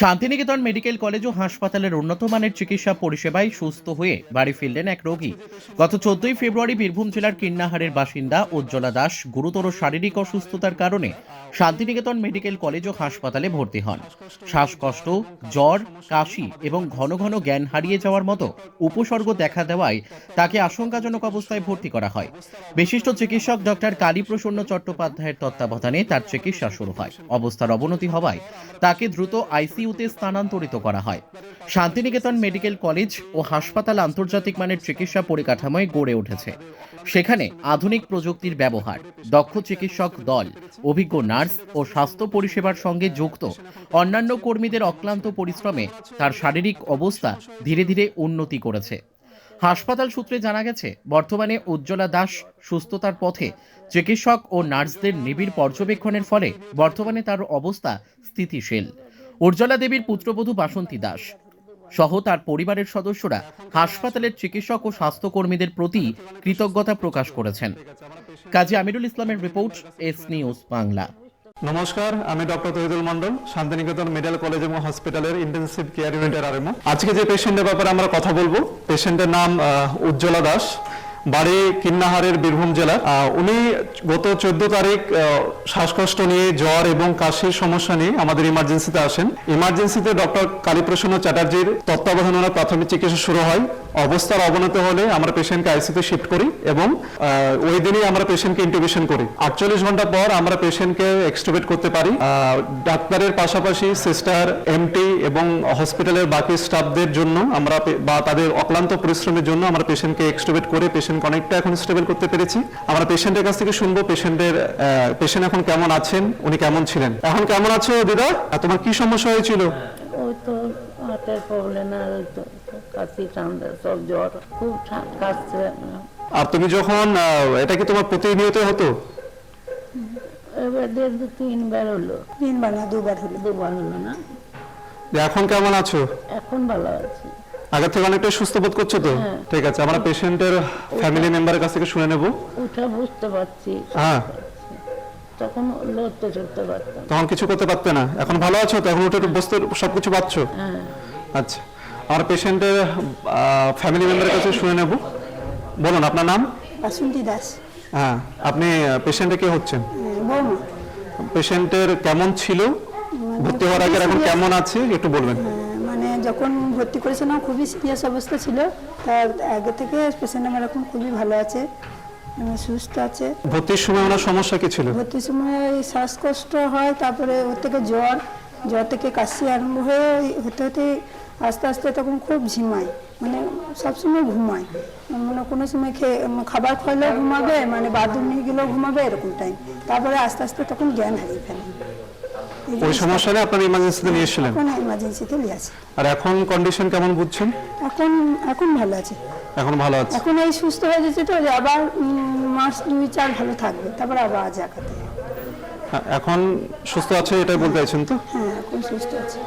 Santiniketan medical college ও হাসপাতালের উন্নত মানের চিকিৎসা পরিষেবায় সুস্থ হয়ে বাড়ি ফিরলেন এক রোগী। গত চোদ্দই ফেব্রুয়ারি বীরভূম জেলার কিন্নাহারের বাসিন্দা উজ্জ্বলা দাস গুরুতর শারীরিক অসুস্থতার কারণে শান্তিনিকেতন মেডিকেল কলেজ ও হাসপাতালে ভর্তি হন। শ্বাসকষ্ট, জ্বর, কাশি এবং ঘন ঘন জ্ঞান হারিয়ে যাওয়ার মতো উপসর্গ দেখা দেওয়ায় তাকে আশঙ্কাজনক অবস্থায় ভর্তি করা হয়। বিশিষ্ট চিকিৎসক ডক্টর কালীপ্রসন্ন চট্টোপাধ্যায়ের তত্ত্বাবধানে তার চিকিৎসা শুরু হয়। অবস্থার অবনতি হওয়ায় তাকে দ্রুত আইসিইউতে স্থানান্তরিত করা হয়। শান্তিনিকেতন মেডিকেল কলেজ ও হাসপাতাল আন্তর্জাতিক মানের চিকিৎসা পরিকাঠামোয় গড়ে উঠেছে। সেখানে আধুনিক প্রযুক্তির ব্যবহার, দক্ষ চিকিৎসক দল, অভিজ্ঞ নার্স ও স্বাস্থ্য পরিষেবার সঙ্গে যুক্ত অন্যান্য কর্মীদের অক্লান্ত পরিশ্রমে তার শারীরিক অবস্থা ধীরে ধীরে উন্নতি করেছে। হাসপাতাল সূত্রে জানা গেছে, বর্তমানে উজ্জ্বলা দাস সুস্থতার পথে চিকিৎসক ও নার্সদের নিবিড় পর্যবেক্ষণের ফলে বর্তমানে তার অবস্থা স্থিতিশীল। উজ্জ্বলা দেবীর পুত্রবধূ বাসন্তী দাস সহ তার পরিবারের সদস্যরা হাসপাতালের চিকিৎসক ও স্বাস্থ্যকর্মীদের প্রতি কৃতজ্ঞতা প্রকাশ করেছেন। কাজী আমিরুল ইসলামের রিপোর্ট, এস নিউজ বাংলা। নমস্কার, আমি doctor Tohidul Mondal Santiniketan medical college এবং হসপিটালের ইন্টেনসিভ কেয়ার ইউনিটের আরএমও। আজকে যে পেশেন্টের ব্যাপারে আমরা কথা বলব পেশেন্টের নাম উজ্জ্বলা দাস। বাড়ি কিন্নাহারের বীরভূম জেলা আহ, উনি গত চোদ্দ তারিখ শ্বাসকষ্ট নিয়ে জ্বর এবং কাশির সমস্যা নিয়ে আমাদের ইমার্জেন্সিতে আসেন। ইমার্জেন্সিতে ডক্টর কালীপ্রসন্ন চ্যাটার্জির তত্ত্বাবধানে প্রাথমিক চিকিৎসা শুরু হয়। অবস্থার অবনতি হলে আমরা পেশেন্টকে আইসিতে শিফট করি এবং ওই দিনই আমরা পেশেন্টকে ইন্টিউবেশন করি। আটচল্লিশ ঘণ্টা পর আমরা পেশেন্টকে এক্সটুবেট করতে পারি। ডাক্তারের পাশাপাশি সিস্টার এমটি এবং হসপিটালের বাকি স্টাফদের জন্য আমরা বা তাদের অক্লান্ত পরিশ্রমের জন্য আমরা পেশেন্টকে এক্সটুবেট করে পেশেন্ট অনেকটা এখন স্টেবল করতে পেরেছি। আমরা পেশেন্টের কাছ থেকে শুনব পেশেন্টের পেশেন্ট এখন কেমন আছেন, উনি কেমন ছিলেন। এখন কেমন আছো দিদা? তোমার কি সমস্যা হয়েছিল? ওই প্রবলেম আর কাশি ঠান্ডা সব জ্বর খুব কাশছে আর তুমি যখন এটা কি তোমার প্রতিনিয়ত হতো? এবার দেড় দু তিনবার হলো। তিনবার না দুবার হলো। দুবার হলো না। এখন কেমন আছো? এখন ভালো আছি। আগের থেকে অনেকটা সুস্থ বোধ করছ তো? হ্যাঁ। ঠিক আছে আমরা পেশেন্টের ফ্যামিলি মেম্বারের কাছ থেকে শুনে নেব। উঠা বুঝতে পারছি। হ্যাঁ। তখন লড়তে চড়তে পারতাম। তখন কিছু করতে পারতে না। এখন ভালো আছো তো? এখন উঠে বসতে সবকিছু পাচ্ছো? হ্যাঁ। আচ্ছা আমরা পেশেন্টের ফ্যামিলি মেম্বারের কাছে শুনে নেব। বলুন আপনার নাম? বাসন্তী দাস। হ্যাঁ আপনি পেশেন্টে কে হচ্ছেন? হ্যাঁ, পেশেন্টের কেমন ছিল? ভর্তি হওয়ার আগে এখন কেমন আছে? একটু বলবেন। হ্যাঁ, মানে যখন ভর্তি করেছিলাম খুবই সিরিয়াস অবস্থা ছিল। তার আগে থেকে পেশেন্ট আমার এখন খুবই ভালো আছে উম, সুস্থ আছে। ভর্তির সময় ওনার সমস্যা কি ছিল? ভর্তির সময় শ্বাসকষ্ট হয় তারপরে ওর থেকে জ্বর জ্বর থেকে কাশি আরম্ভ হয়ে হতে হতে আস্তে আস্তে তখন খুব ঝিমায় মানে সবসময় ঘুমায়। মানে কোনো সময় খেয়ে খাবার খাওয়ালেও ঘুমাবে মানে বাথরুম নিয়ে গেলেও ঘুমাবে এরকম টাইম তারপরে আস্তে আস্তে তখন জ্ঞান হারিয়ে ফেলে। ওই জিনিসটা- সমস্যা আপনার ইমার্জেন্সিতে নিয়ে এসেছিলেন? এখন এমার্জেন্সিতে নিয়ে আসি। আর এখন কন্ডিশন কেমন বুঝছেন? এখন এখন ভালো আছে। এখন ভালো আছে। এখন এই সুস্থ হয়ে যাচ্ছে তো যে আবার মাস দুই চার ভালো থাকবে তারপর আবার আজ একাতে। এখন সুস্থ আছে এটাই বলতে চাইছেন তো? হ্যাঁ। সুস্থ আছে।